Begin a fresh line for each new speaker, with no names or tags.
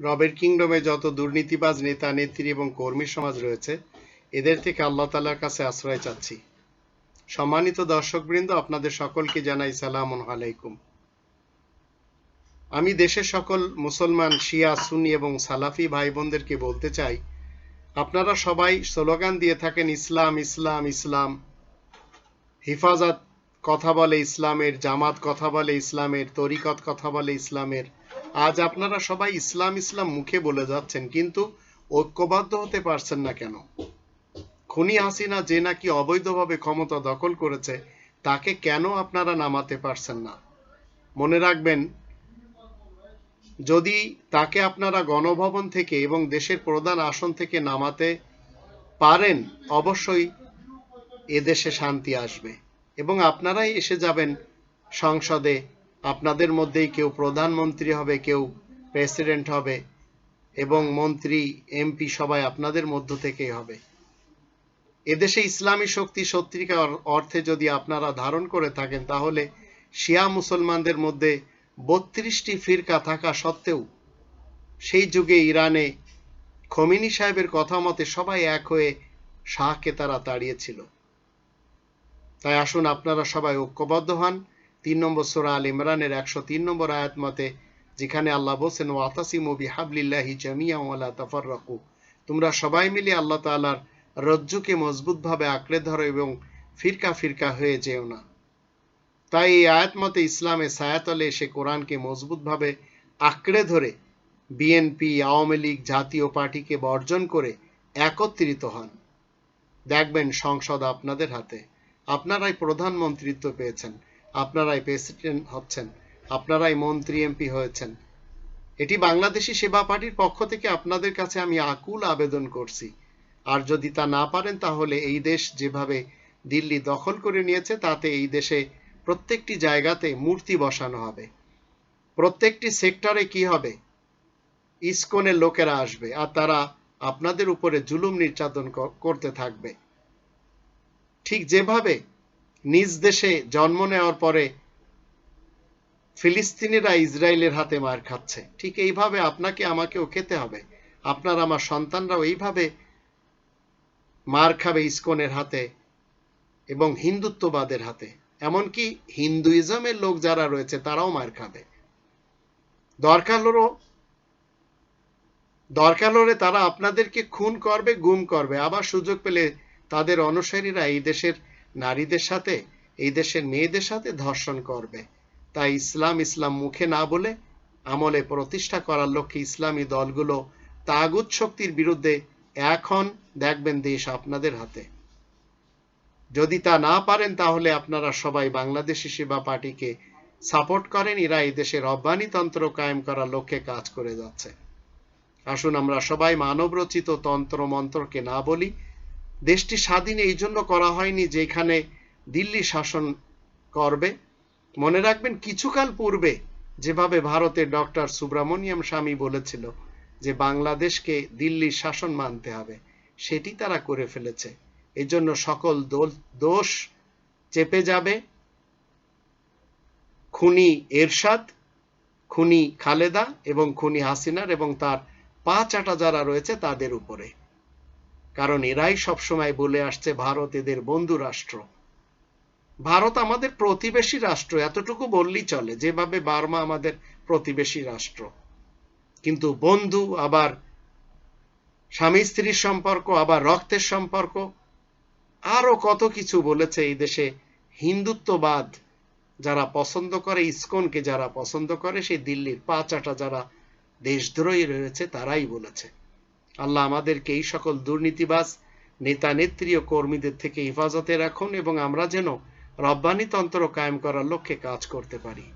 রবের কিংডমে যত দুর্নীতিবাজ নেতা, নেত্রী এবং কর্মী সমাজ রয়েছে, এদের থেকে আল্লাহ তালার কাছে আশ্রয় চাচ্ছি। সম্মানিত দর্শকবৃন্দ, আপনাদের সকলকে জানাই সালাম আলাইকুম। আমি দেশের সকল মুসলমান, শিয়া, সুন্নি এবং সালাফি ভাই বোনদেরকে বলতে চাই, আপনারা সবাই স্লোগান দিয়ে থাকেন, ইসলাম ইসলাম ইসলাম, হিফাজত কথা বলে ইসলামের, জামাত কথা বলে ইসলামের, তরিকত কথা বলে ইসলামের। আজ আপনারা সবাই ইসলাম ইসলাম মুখে বলে যাচ্ছেন, কিন্তু ঐক্যবদ্ধ হতে পারছেন না কেন? খুনি হাসিনা যে নাকি অবৈধভাবে ক্ষমতা দখল করেছে, তাকে কেন আপনারা নামাতে পারছেন না? মনে রাখবেন, যদি তাকে আপনারা গণভবন থেকে এবং দেশের প্রধান আসন থেকে নামাতে পারেন, অবশ্যই এদেশে শান্তি আসবে। এবং আপনারাই এসে যাবেন সংসদে। আপনাদের মধ্যেই কেউ প্রধানমন্ত্রী হবে, কেউ প্রেসিডেন্ট হবে এবং মন্ত্রী, এমপি সবাই আপনাদের মধ্য থেকেই হবে। এদেশে ইসলামী শক্তি সত্যিকার অর্থে যদি আপনারা ধারণ করে থাকেন, তাহলে শিয়া মুসলমানদের মধ্যে বত্রিশটি ফিরকা থাকা সত্ত্বেও সেই যুগে ইরানে খমিনি সাহেবের কথা মতে সবাই এক হয়ে শাহকে তারা তাড়িয়েছিল। তাই আসুন আপনারা সবাই ঐক্যবদ্ধ হন। তিন নম্বর সোরা আল ইমরানের একশো তিন নম্বর আয়াত মতে, যেখানে আল্লাহ বলছেন, ওয়াতাসিমু বিহাবলিল্লাহি জামিয়া ওয়ালা তোমরা সবাই মিলে আল্লাহ তাআলার রজ্জুকে মজবুতভাবে আঁকড়ে ধরো এবং ফিরকা ফিরকা হয়ে যেও না। তাই এই আয়াত মতে ইসলামে সায়াতলে এসে কোরআনকে মজবুতভাবে আঁকড়ে ধরে বিএনপি, আওয়ামী লীগ জাতীয় পার্টিকে বর্জন করে একত্রিত হন। দেখবেন সংসদ আপনাদের হাতে। আপনারাই প্রধানমন্ত্রিত্ব পেয়েছেন, আপনারাই প্রেসিডেন্ট হচ্ছেন, আপনারাই মন্ত্রী, এমপি হয়েছেন। এটি বাংলাদেশি সেবা পার্টির পক্ষ থেকে আপনাদের কাছে আমি আকুল আবেদন করছি। আর যদি তা না পারেন, তাহলে এই দেশ যেভাবে দিল্লি দখল করে নিয়েছে, তাতে এই দেশে প্রত্যেকটি জায়গাতে মূর্তি বসানো হবে। প্রত্যেকটি সেক্টরে কি হবে? ইসকনের লোকেরা আসবে, আর তারা আপনাদের উপরে জুলুম নির্যাতন করতে থাকবে। ঠিক যেভাবে নিজ দেশে জন্ম নেওয়ার পরে ফিলিস্তিনিরা ইসরায়েলের হাতে মার খাচ্ছে, ঠিক এইভাবে আপনাকে আমাকেও খেতে হবে। আপনার আমার সন্তানরাও এইভাবে মার খাবে ইসকনের হাতে এবং হিন্দুত্ববাদের হাতে। এমনকি হিন্দুইজমের লোক যারা রয়েছে, তারাও মার খাবে। দরকার হলো, দরকার হলে তারা আপনাদেরকে খুন করবে, গুম করবে। আবার সুযোগ পেলে তাদের অনুসারীরা এই দেশের নারীদের সাথে, এই দেশের মেয়েদের সাথে ধর্ষণ করবে। তাই ইসলাম ইসলাম মুখে না বলে আমলে প্রতিষ্ঠা করার লক্ষ্যে ইসলামী দলগুলো তাগুত শক্তির বিরুদ্ধে এখন দেখবেন দেশ আপনাদের হাতে। যদি তা না পারেন তাহলে আপনারা সবাই বাংলাদেশি সেবা পার্টিকে সাপোর্ট করেন। এরা এই দেশের রব্বানিতন্ত্র কায়েম করার লক্ষ্যে কাজ করে যাচ্ছে। আসুন আমরা সবাই মানবরচিত তন্ত্র মন্ত্রকে না বলি দেশটি স্বাধীন এই জন্য করা হয়নি যেখানে দিল্লি শাসন করবে। মনে রাখবেন, কিছুকাল পূর্বে যেভাবে ভারতের ডক্টর সুব্রমণিয়াম স্বামী বলেছিল যে বাংলাদেশকে দিল্লির শাসন মানতে হবে, সেটি তারা করে ফেলেছে। এজন্য সকল দোষ চেপে যাবে। খুনি এরশাদ, খুনি খালেদা এবং খুনি হাসিনার এবং তার পা চাটা যারা রয়েছে তাদের উপরে। কারণ এরাই সবসময় বলে আসছে, ভারত এদের বন্ধু রাষ্ট্র। ভারত আমাদের প্রতিবেশী রাষ্ট্র, এতটুকু বললেই চলে, যেভাবে বার্মা আমাদের প্রতিবেশী রাষ্ট্র। কিন্তু বন্ধু, আবার স্বামী স্ত্রীর সম্পর্ক, আবার রক্তের সম্পর্ক আরও কত কিছু বলেছে এই দেশে হিন্দুত্ববাদ যারা পছন্দ করে, ইসকনকে যারা পছন্দ করে, সেই দিল্লির পাঁচাটা যারা দেশদ্রোহী রয়েছে, তারাই বলেছে। আল্লাহ আমাদেরকে এই সকল দুর্নীতিবাজ নেতা, নেত্রী ও কর্মীদের থেকে হেফাজতে রাখুন এবং আমরা যেন রব্বানি তন্ত্র কায়েম করার লক্ষ্যে কাজ করতে পারি।